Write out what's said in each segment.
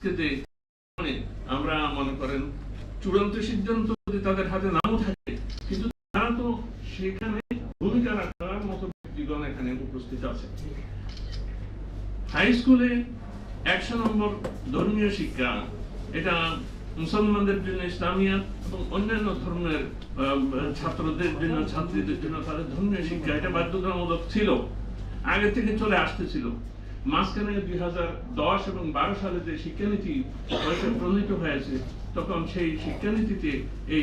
মানে আমরা মনে করেন চূড়ান্ত সিদ্ধান্ত যদি তাদের হাতে নাও থাকে, কিন্তু তারা তো সেখানে ভূমিকা রাখার মতো ব্যক্তিগণ এখানে উপস্থিত আছে। হাই স্কুলে একশো নম্বর ধর্মীয় শিক্ষা, এটা মুসলমানদের জন্য ইসলামিয়া এবং অন্যান্য ধর্মের ছাত্রদের জন্য, ছাত্রীদের জন্য তাদের ধর্মীয় শিক্ষা, এটা বাধ্যতামূলক ছিল। আগে থেকে চলে আসতেছিল। মাঝখানে দুই হাজার দশ এবং বারো সালে যে শিক্ষানীতি প্রণীত হয়েছে, তখন সেই শিক্ষানীতিতে এই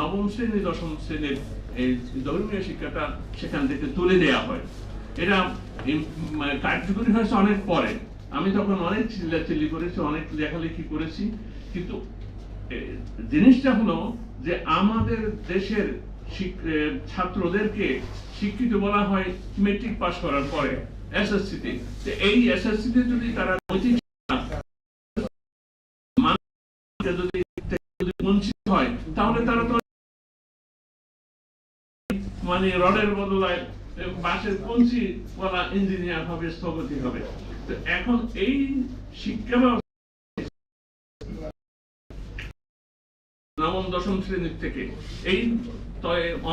নবম শ্রেণি, দশম শ্রেণির এই ধর্মীয় শিক্ষাটা সেখান থেকে তুলে দেওয়া হয়। এটা মানে কার্যকরী হয়েছে অনেক পরে। আমি তখন অনেক চিল্লাচিল্লি করেছি, অনেক লেখালেখি করেছি। কিন্তু জিনিসটা হলো যে আমাদের দেশের ছাত্রদেরকে শিক্ষিত বলা হয় মেট্রিক পাস করার পরে। এসএসসি তে তো এই এসএসসিতে যদি তারা নৈতিক হয়, তাহলে তারা তো মানে রডের বদলায় বাসের পঞ্চি বলা ইঞ্জিনিয়ার হবে স্থগতি হবে। তো এখন এই শিক্ষা নবম দশম শ্রেণির থেকে। এই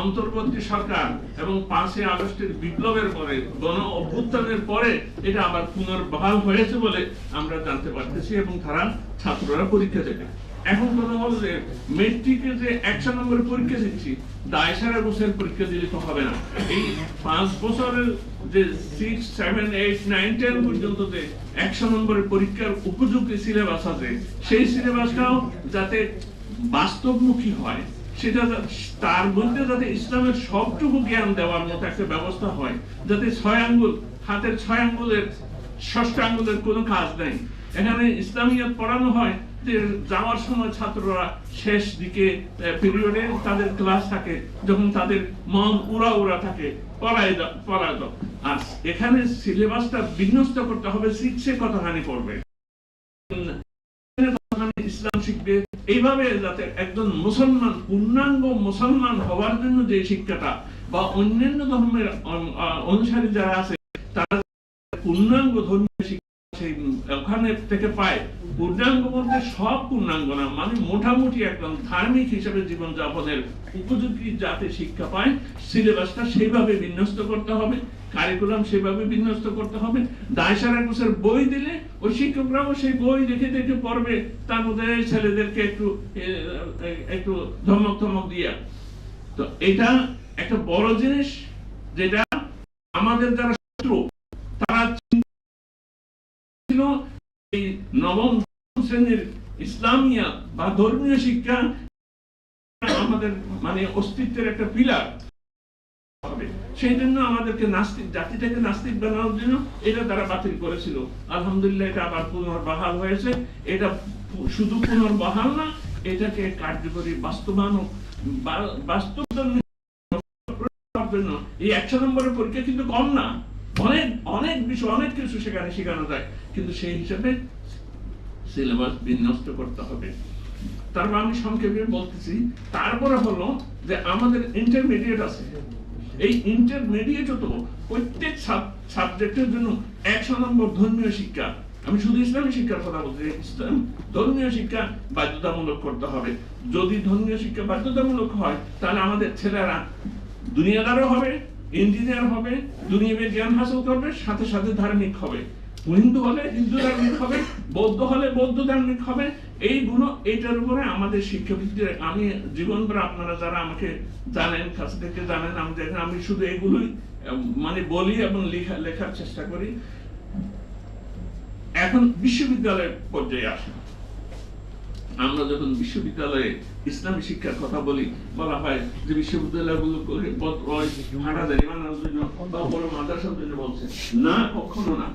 অন্তর্বর্তী সরকার এবং পাঁচই আগস্টের বিপ্লবের পরে, গণ অভ্যুত্থানের পরে এটা আবার পুনর্বহাল হয়েছে বলে আমরা জানতে পারতেছি এবং তারা ছাত্ররা পরীক্ষা দেবে। এখন কথা হলো যে মেট্রিকে যে একশো নম্বরের পরীক্ষা দিচ্ছি দায়সারা বছরের পরীক্ষা দিলে তো হবে না। এই পাঁচ বছরের যে six seven eight nine ten পর্যন্ত যে একশো নম্বরের পরীক্ষার সিলেবাস আছে, সেই সিলেবাসটাও যাতে বাস্তবমুখী হয়, সেটা তার মধ্যে যাতে ইসলামের সবটুকু জ্ঞান দেওয়ার মতো একটা ব্যবস্থা হয়, যাতে ছয় আঙ্গুল, হাতের ছয় আঙ্গুলের, ষষ্ঠ আঙ্গুলের কোনো কাজ নেই। এখানে ইসলামিয়াত পড়ানো হয় যে যাওয়ার সময় ছাত্ররা শেষ দিকে পিরিয়ডে তাদের ক্লাস থাকে, যখন তাদের মন উড়া উড়া থাকে, পড়ায় দাও আর এখানে সিলেবাসটা বিন্যস্ত করতে হবে, শিখছে কতখানি পড়বে। ইসলাম শিখবে এইভাবে যাতে একজন মুসলমান, পূর্ণাঙ্গ মুসলমান হওয়ার জন্য যে শিক্ষাটা বা অন্যান্য ধর্মের অনুসারী যারা আছে, তারা পূর্ণাঙ্গ ধর্মীয় শিক্ষা সেই, ওখানে থেকে পায় পূর্ণাঙ্গ বলতে সব পূর্ণাঙ্গ না মানে মোটামুটি একদম ধার্মিক হিসেবে জীবন যাপনের উপযোগী যাতে শিক্ষা পায়, সিলেবাসটা সেইভাবে বিন্যস্ত করতে হবে কারিকুলাম সেভাবে বিন্যস্ত করতে হবে। দায়সারা কোর্সের বই দিলে ওই শিক্ষকরাও সেই বই দেখে দেখে পড়বে, তার মধ্যে ছেলেদেরকে একটু একটু ধমক ধমক দিয়া। তো এটা একটা বড় জিনিস যেটা আমাদের যারা শত্রু, তারা ছিল এই নবম শ্রেণির ইসলামিয়া বা ধর্মীয় শিক্ষা আমাদের মানে অস্তিত্বের একটা পিলার সেই জন্য আমাদেরকে নাস্তিক, জাতিটাকে নাস্তিক বানানোর জন্য এটা তারা বাতিল করেছিল। আলহামদুলিল্লাহ এটা আবার পুনর্বহাল হয়েছে। এটা শুধু পুনর্বহাল না, এটাকে কার্যকরী বাস্তবায়ন বা- বাস্তবায়ন করার জন্য এই একশো নম্বরের পরীক্ষা কিন্তু কম না। অনেক অনেক বিষয়, অনেক কিছু সেখানে শেখানো যায়। কিন্তু সেই হিসাবে সিলেবাস বিন্যস্ত করতে হবে। তারপর আমি সংক্ষেপে বলতেছি, তারপরে হলো যে আমাদের ইন্টারমিডিয়েট আছে। এই ইন্টারমিডিয়েটও তো প্রত্যেক সাবজেক্টের জন্য একশো নম্বর ধর্মীয় শিক্ষা। আমি শুধু ইসলামী শিক্ষার কথা বলছি ইসলাম ধর্মীয় শিক্ষা বাধ্যতামূলক করতে হবে। যদি ধর্মীয় শিক্ষা বাধ্যতামূলক হয়, তাহলে আমাদের ছেলেরা দুনিয়াদারও হবে ইঞ্জিনিয়ার হবে, দুনিয়াবে জ্ঞান হাসিল করবে, সাথে সাথে ধার্মিক হবে। হিন্দু হলে হিন্দু ধার্মিক হবে, বৌদ্ধ হলে বৌদ্ধ ধার্মিক হবে এইগুলো এইটার উপরে আমাদের শিক্ষাবিদদের আমি জীবনভর আপনারা যারা আমাকে জানেন, কাছ থেকে জানেন, আমি দেখেন, আমি শুধু এগুলোই মানে বলি এবং লেখা, লেখার চেষ্টা করি। এখন বিশ্ববিদ্যালয়ের পর্যায়ে আসে। আমরা যখন বিশ্ববিদ্যালয়ে ইসলামী শিক্ষার কথা বলি, বলা হয় যে বিশ্ববিদ্যালয়গুলো হাঁটাদারি জন্য বা বড় মাদ্রাসার জন্য বলছে। না, কখনো না।